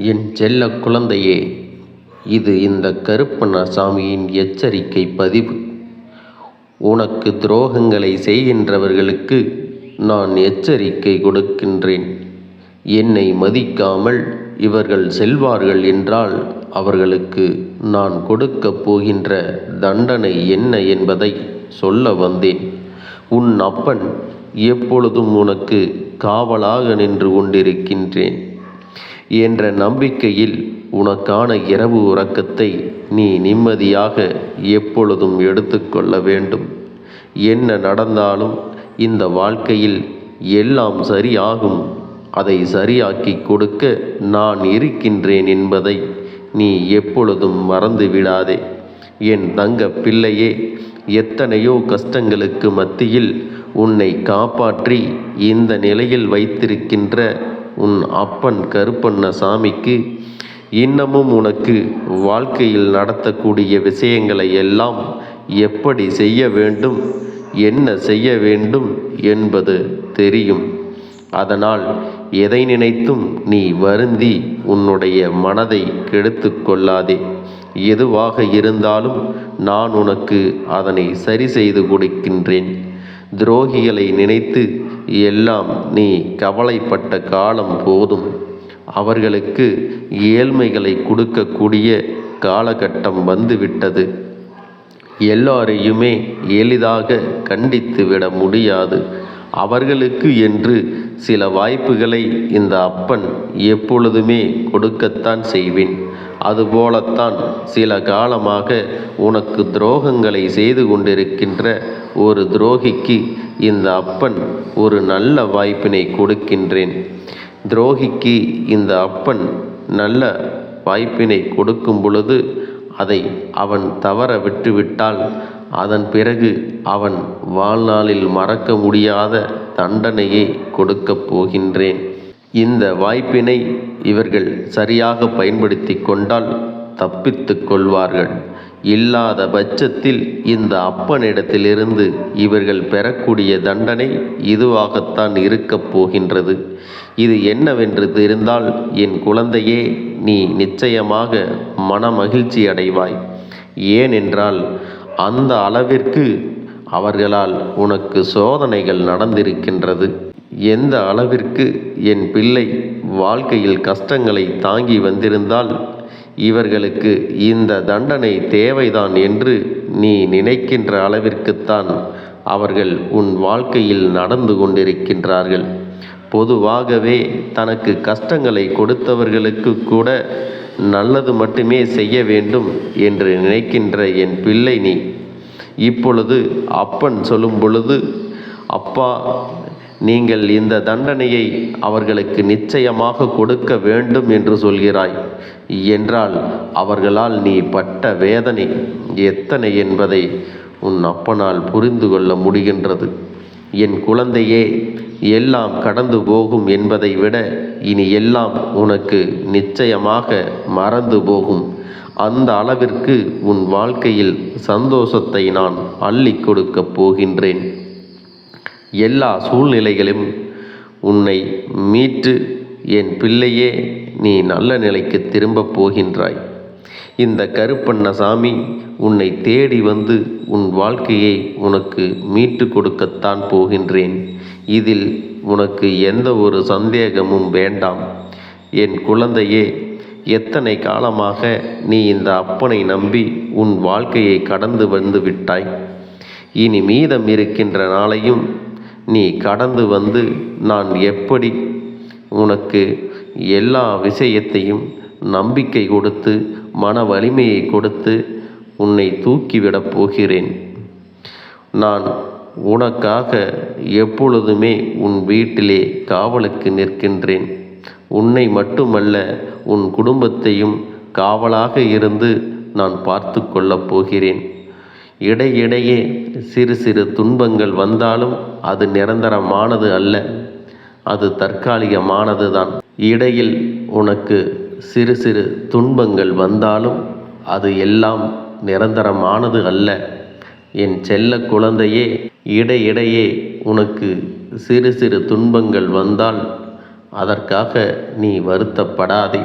என் செல்ல குழந்தையே இது இந்த கருப்பண்ணசாமியின் எச்சரிக்கை பதிவு. உனக்கு துரோகங்களை செய்கின்றவர்களுக்கு நான் எச்சரிக்கை கொடுக்கின்றேன். என்னை மதிக்காமல் இவர்கள் செல்வார்கள் என்றால் அவர்களுக்கு நான் கொடுக்கப் போகின்ற தண்டனை என்ன என்பதை சொல்ல வந்தேன். உன் அப்பன் எப்பொழுதும் உனக்கு காவலாக நின்று கொண்டிருக்கின்றேன். என்ற நம்பிக்கையில் உனக்கான இரவு உறக்கத்தை நீ நிம்மதியாக எப்பொழுதும் எடுத்துக்கொள்ள வேண்டும். என்ன நடந்தாலும் இந்த வாழ்க்கையில் எல்லாம் சரியாகும். அதை சரியாக்கி கொடுக்க நான் இருக்கின்றேன் என்பதை நீ எப்பொழுதும் மறந்து விடாதே. என் தங்க பிள்ளையே எத்தனையோ கஷ்டங்களுக்கு மத்தியில் உன்னை காப்பாற்றி இந்த நிலையில் வைத்திருக்கின்ற உன் அப்பன் கருப்பண்ண சாமிக்கு இன்னமும் உனக்கு வாழ்க்கையில் நடத்தக்கூடிய விஷயங்களை எல்லாம் எப்படி செய்ய வேண்டும் என்ன செய்ய வேண்டும் என்பது தெரியும். அதனால் எதை நினைத்தும் நீ வருந்தி உன்னுடைய மனதை கெடுத்து கொள்ளாதே. எதுவாக இருந்தாலும் நான் உனக்கு அதனை சரி செய்து கொடுக்கின்றேன். துரோகிகளை நினைத்து எல்லாம் நீ கவலைப்பட்ட காலம் போதும். அவர்களுக்கு ஏழ்மைகளை கொடுக்கக்கூடிய காலகட்டம் வந்துவிட்டது. எல்லாரையுமே எளிதாக கண்டித்து விட முடியாது. அவர்களுக்கு என்று சில வாய்ப்புகளை இந்த அப்பன் எப்பொழுதுமே கொடுக்கத்தான் செய்வேன். அதுபோலத்தான் சில காலமாக உனக்கு துரோகங்களை செய்து கொண்டிருக்கின்ற ஒரு துரோகிக்கு இந்த அப்பன் ஒரு நல்ல வாய்ப்பினை கொடுக்கின்றேன். துரோகிக்கு இந்த அப்பன் நல்ல வாய்ப்பினை கொடுக்கும் பொழுது அதை அவன் தவற விட்டுவிட்டால் அதன் பிறகு அவன் வாழ்நாளில் மறக்க முடியாத தண்டனையை கொடுக்கப் போகின்றேன். இந்த வாய்ப்பினை இவர்கள் சரியாக பயன்படுத்தி கொண்டால் தப்பித்து கொள்வார்கள். இல்லாத பட்சத்தில் இந்த அப்பனிடத்திலிருந்து இவர்கள் பெறக்கூடிய தண்டனை இதுவாகத்தான் இருக்கப் போகின்றது. இது என்னவென்று தெரிந்தால் என் குழந்தையே நீ நிச்சயமாக மனமகிழ்ச்சி அடைவாய். ஏனென்றால் அந்த அளவிற்கு அவர்களால் உனக்கு சோதனைகள் நடந்திருக்கின்றது. எந்த அளவிற்கு என் பிள்ளை வாழ்க்கையில் கஷ்டங்களை தாங்கி வந்திருந்தால் இவர்களுக்கு இந்த தண்டனை தேவைதான் என்று நீ நினைக்கின்ற அளவிற்குத்தான் அவர்கள் உன் வாழ்க்கையில் நடந்து கொண்டிருக்கின்றார்கள். பொதுவாகவே தனக்கு கஷ்டங்களை கொடுத்தவர்களுக்கு கூட நல்லது மட்டுமே செய்ய வேண்டும் என்று நினைக்கின்ற என் பிள்ளை நீ. இப்பொழுது அப்பன் சொல்லும் பொழுது அப்பா நீங்கள் இந்த தண்டனையை அவர்களுக்கு நிச்சயமாக கொடுக்க வேண்டும் என்று சொல்கிறாய். என்றால் அவர்களால் நீ பட்ட வேதனை எத்தனை என்பதை உன் அப்பனால் புரிந்து கொள்ள முடிகின்றது. என் குழந்தையே எல்லாம் கடந்து போகும் என்பதை விட இனி எல்லாம் உனக்கு நிச்சயமாக மறந்து போகும். அந்த அளவிற்கு உன் வாழ்க்கையில் சந்தோஷத்தை நான் அள்ளி கொடுக்கப் போகின்றேன். எல்லா சூழ்நிலைகளும் உன்னை மீட்டு என் பிள்ளையே நீ நல்ல நிலைக்கு திரும்பப் போகின்றாய். இந்த கருப்பண்ணசாமி உன்னை தேடி வந்து உன் வாழ்க்கையை உனக்கு மீட்டு கொடுக்கத்தான் போகின்றேன். இதில் உனக்கு எந்த ஒரு சந்தேகமும் வேண்டாம். என் குழந்தையே எத்தனை காலமாக நீ இந்த அப்பனை நம்பி உன் வாழ்க்கையை கடந்து வந்து விட்டாய்? இனி மீதம் இருக்கின்ற நாளையும் நீ கடந்து வந்து நான் எப்படி உனக்கு எல்லா விஷயத்தையும் நம்பிக்கை கொடுத்து மன வலிமையை கொடுத்து உன்னை தூக்கிவிடப் போகிறேன். நான் உனக்காக எப்பொழுதுமே உன் வீட்டிலே காவலுக்கு நிற்கின்றேன். உன்னை மட்டுமல்ல உன் குடும்பத்தையும் காவலாக இருந்து நான் பார்த்து கொள்ளப் போகிறேன். இடையிடையே சிறு சிறு துன்பங்கள் வந்தாலும் அது நிரந்தரமானது அல்ல. அது தற்காலிகமானது தான் இடையில் உனக்கு சிறு சிறு துன்பங்கள் வந்தாலும் அது எல்லாம் நிரந்தரமானது அல்ல. என் செல்ல குழந்தையே இடையிடையே உனக்கு சிறு சிறு துன்பங்கள் வந்தால் அதற்காக நீ வருத்தப்படாதே.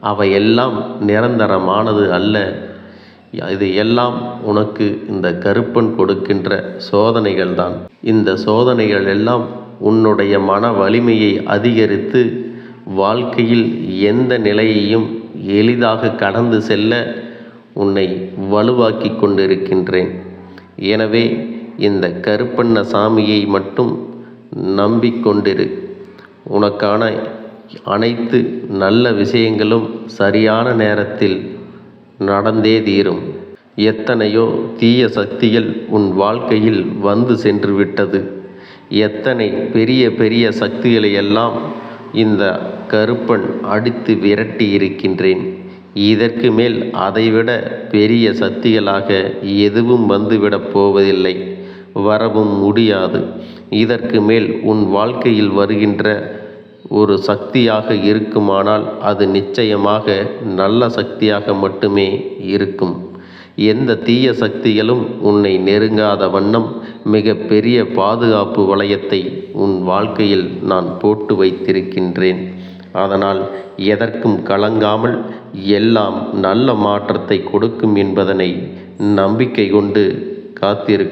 அவையெல்லாம் நிரந்தரமானது அல்ல. இது எல்லாம் உனக்கு இந்த கருப்பன் கொடுக்கின்ற சோதனைகள் தான் இந்த சோதனைகள் எல்லாம் உன்னுடைய மன வலிமையை அதிகரித்து வாழ்க்கையில் எந்த நிலையையும் எளிதாக கடந்து செல்ல உன்னை வலுவாக்கி கொண்டிருக்கின்றேன். எனவே இந்த கருப்பண்ண சாமியை மட்டும் நம்பிக்கொண்டிரு உனக்கான அனைத்து நல்ல விஷயங்களும் சரியான நேரத்தில் நடந்தே தீரும். எத்தனையோ தீய சக்திகள் உன் வாழ்க்கையில் வந்து சென்று விட்டது எத்தனை பெரிய பெரிய சக்திகளை எல்லாம் இந்த கருப்பன் அடித்து விரட்டி இருக்கின்றேன். இதற்கு மேல் அதைவிட பெரிய சக்திகளாக எதுவும் வந்துவிடப் போவதில்லை. வரவும் முடியாது. இதற்கு மேல் உன் வாழ்க்கையில் வருகின்ற ஒரு சக்தியாக இருக்குமானால் அது நிச்சயமாக நல்ல சக்தியாக மட்டுமே இருக்கும். எந்த தீய சக்திகளும் உன்னை நெருங்காத வண்ணம் மிக பெரிய பாதுகாப்பு வளையத்தை உன் வாழ்க்கையில் நான் போட்டு வைத்திருக்கின்றேன். அதனால் எதற்கும் கலங்காமல் எல்லாம் நல்ல மாற்றத்தை கொடுக்கும் என்பதனை நம்பிக்கை கொண்டு காத்திரு.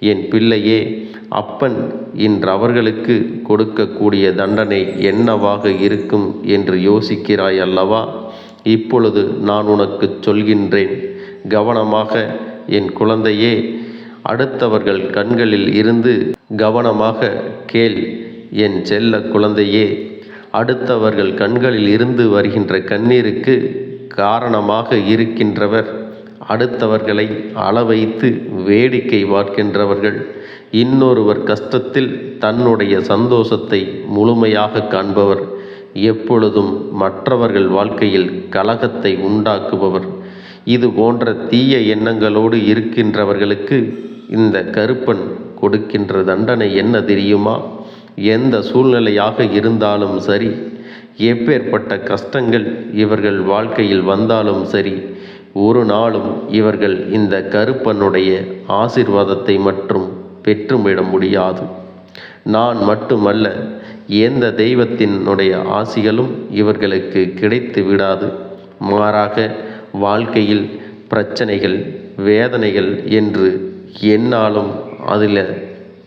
என் பிள்ளையே அப்பன் இன்று அவர்களுக்கு கொடுக்கக்கூடிய தண்டனை என்னவாக இருக்கும் என்று யோசிக்கிறாய் அல்லவா இப்பொழுது நான் உனக்கு சொல்கின்றேன். கவனமாக என் குழந்தையே அடுத்தவர்கள் கண்களில் இருந்து கவனமாக கேள் என் செல்ல குழந்தையே. அடுத்தவர்கள் கண்களில் இருந்து வருகின்ற கண்ணீருக்கு காரணமாக இருக்கின்றவர் அடுத்தவர்களை அளவைத்து வேடிக்கை பார்க்கின்றவர்கள். இன்னொருவர் கஷ்டத்தில் தன்னுடைய சந்தோஷத்தை முழுமையாக காண்பவர். எப்பொழுதும் மற்றவர்கள் வாழ்க்கையில் கலகத்தை உண்டாக்குபவர். இது போன்ற தீய எண்ணங்களோடு இருக்கின்றவர்களுக்கு இந்த கருப்பன் கொடுக்கின்ற தண்டனை என்ன தெரியுமா? எந்த சூழ்நிலையாக இருந்தாலும் சரி எப்பேற்பட்ட கஷ்டங்கள் இவர்கள் வாழ்க்கையில் வந்தாலும் சரி ஒரு நாளும் இவர்கள் இந்த கருப்பனுடைய ஆசிர்வாதத்தை மற்றும் பெற்றுவிட முடியாது. நான் மட்டுமல்ல எந்த தெய்வத்தினுடைய ஆசிகளும் இவர்களுக்கு கிடைத்து விடாது. மாறாக வாழ்க்கையில் பிரச்சனைகள் வேதனைகள் என்று என்னாலும் அதில்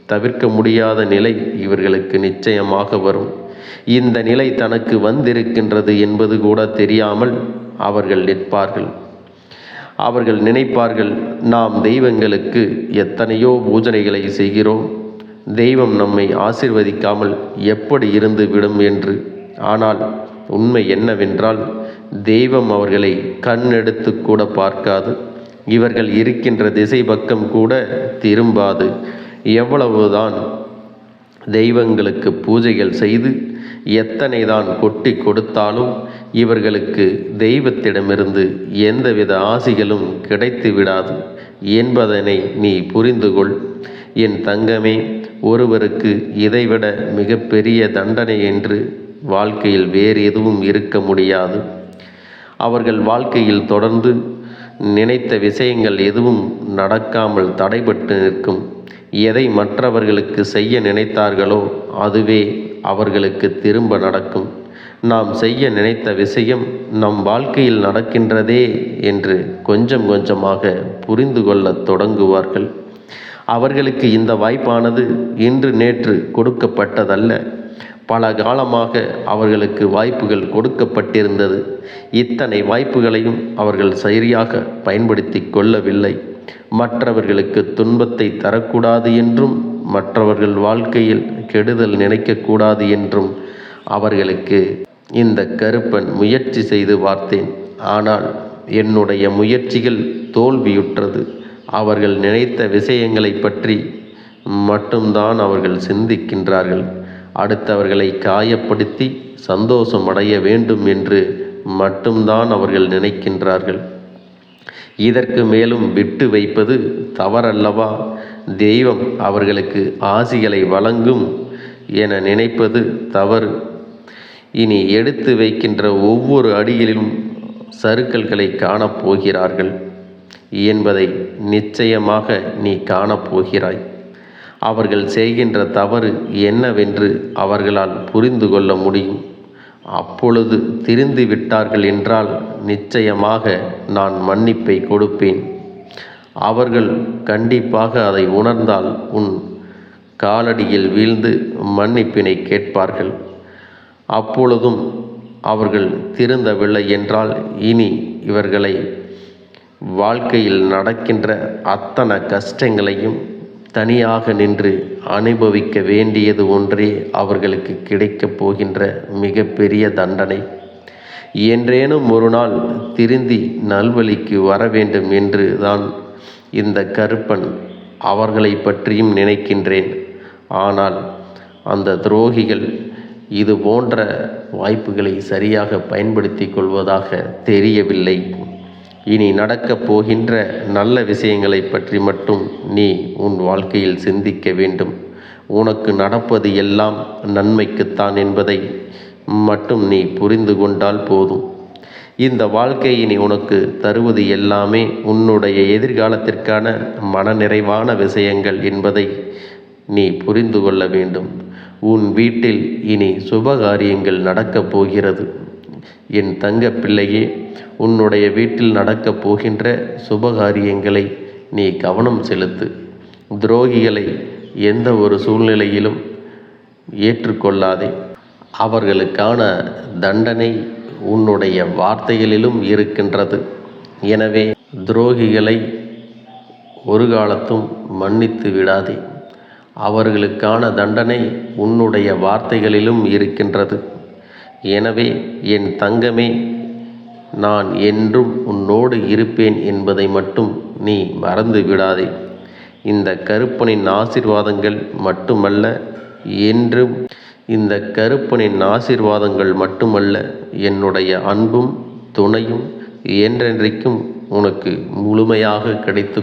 தவிர்க்க முடியாத நிலை இவர்களுக்கு நிச்சயமாக வரும். இந்த நிலை தனக்கு வந்திருக்கின்றது என்பது கூட தெரியாமல் அவர்கள் நிற்பார்கள். அவர்கள் நினைப்பார்கள் நாம் தெய்வங்களுக்கு எத்தனையோ பூஜனைகளை செய்கிறோம். தெய்வம் நம்மை ஆசிர்வதிக்காமல் எப்படி இருந்து விடும் என்று. ஆனால் உண்மை என்னவென்றால் தெய்வம் அவர்களை கண்ணெடுத்து கூட பார்க்காது. இவர்கள் இருக்கின்ற திசை பக்கம் கூட திரும்பாது. எவ்வளவுதான் தெய்வங்களுக்கு பூஜைகள் செய்து எத்தனை தான் கொட்டி கொடுத்தாலும் இவர்களுக்கு தெய்வத்திடமிருந்து எந்தவித ஆசிகளும் கிடைத்து விடாது என்பதனை நீ புரிந்து கொள். என் தங்கமே ஒருவருக்கு இதைவிட மிகப்பெரிய தண்டனை என்று வாழ்க்கையில் வேறு எதுவும் இருக்க முடியாது. அவர்கள் வாழ்க்கையில் தொடர்ந்து நினைத்த விஷயங்கள் எதுவும் நடக்காமல் தடைபட்டு நிற்கும். எதை மற்றவர்களுக்கு செய்ய நினைத்தார்களோ அதுவே அவர்களுக்கு திரும்ப நடக்கும். நாம் செய்ய நினைத்த விஷயம் நம் வாழ்க்கையில் நடக்கின்றதே என்று கொஞ்சம் கொஞ்சமாக புரிந்து கொள்ளத் தொடங்குவார்கள். அவர்களுக்கு இந்த வாய்ப்பானது இன்று நேற்று கொடுக்கப்பட்டதல்ல. பல காலமாக அவர்களுக்கு வாய்ப்புகள் கொடுக்கப்பட்டிருந்தது. இத்தனை வாய்ப்புகளையும் அவர்கள் சரியாக பயன்படுத்தி கொள்ளவில்லை. மற்றவர்களுக்கு துன்பத்தை தரக்கூடாது என்றும் மற்றவர்கள் வாழ்க்கையில் கெடுதல் நினைக்கக்கூடாது என்றும் அவர்களுக்கு இந்த கருப்பன் முயற்சி செய்து பார்த்தேன். ஆனால் என்னுடைய முயற்சிகள் தோல்வியுற்றது. அவர்கள் நினைத்த விஷயங்களை பற்றி மட்டும்தான் அவர்கள் சிந்திக்கின்றார்கள். அடுத்தவர்களை காயப்படுத்தி சந்தோஷம் அடைய வேண்டும் என்று மட்டும்தான் அவர்கள் நினைக்கின்றார்கள். இதற்கு மேலும் விட்டு வைப்பது தவறல்லவா? தெய்வம் அவர்களுக்கு ஆசிகளை வழங்கும் என நினைப்பது தவறு. இனி எடுத்து வைக்கின்ற ஒவ்வொரு அடியிலும் சறுக்கல்களை காணப்போகிறார்கள். என்பதை நிச்சயமாக நீ காணப்போகிறாய். அவர்கள் செய்கின்ற தவறு என்னவென்று அவர்களால் புரிந்து கொள்ள முடியும். அப்பொழுது திரிந்து விட்டார்கள் என்றால் நிச்சயமாக நான் மன்னிப்பை கொடுப்பேன். அவர்கள் கண்டிப்பாக அதை உணர்ந்தால் உன் காலடியில் வீழ்ந்து மன்னிப்பினை கேட்பார்கள். அப்பொழுதும் அவர்கள் திருந்தவில்லை என்றால் இனி இவர்களை வாழ்க்கையில் நடக்கின்ற அத்தனை கஷ்டங்களையும் தனியாக நின்று அனுபவிக்க வேண்டியது ஒன்றே அவர்களுக்கு கிடைக்கப் போகின்ற மிகப்பெரிய தண்டனை. என்றேனும் ஒரு நாள் திருந்தி நல்வழிக்கு வர வேண்டும் என்று தான் இந்த கருப்பன் அவர்களை பற்றியும் நினைக்கின்றேன். ஆனால் அந்த துரோகிகள் இது போன்ற வாய்ப்புகளை சரியாக பயன்படுத்தி கொள்வதாக தெரியவில்லை. இனி நடக்கப் போகின்ற நல்ல விஷயங்களை பற்றி மட்டும் நீ உன் வாழ்க்கையில் சிந்திக்க வேண்டும். உனக்கு நடப்பது எல்லாம் நன்மைக்குத்தான் என்பதை மட்டும் நீ புரிந்து கொண்டால் போதும். இந்த வாழ்க்கை இனி உனக்கு தருவது எல்லாமே உன்னுடைய எதிர்காலத்திற்கான மனநிறைவான விஷயங்கள் என்பதை நீ புரிந்து கொள்ள வேண்டும். உன் வீட்டில் இனி சுபகாரியங்கள் நடக்கப் போகிறது. என் தங்க பிள்ளையே உன்னுடைய வீட்டில் நடக்கப் போகின்ற சுபகாரியங்களை நீ கவனம் செலுத்து. துரோகிகளை எந்த ஒரு சூழ்நிலையிலும் ஏற்றுக்கொள்ளாதே. அவர்களுக்கான தண்டனை உன்னுடைய வார்த்தைகளிலும் இருக்கின்றது. எனவே துரோகிகளை ஒரு காலத்தும் மன்னித்து விடாதே. அவர்களுக்கான தண்டனை உன்னுடைய வார்த்தைகளிலும் இருக்கின்றது. எனவே என் தங்கமே நான் என்றும் உன்னோடு இருப்பேன் என்பதை மட்டும் நீ மறந்து விடாதே இந்த கருப்பனின் ஆசிர்வாதங்கள் மட்டுமல்ல என்றும் இந்த கருப்பனின் ஆசிர்வாதங்கள் மட்டுமல்ல என்னுடைய அன்பும் துணையும் என்றென்றைக்கும் உனக்கு முழுமையாக கிடைத்து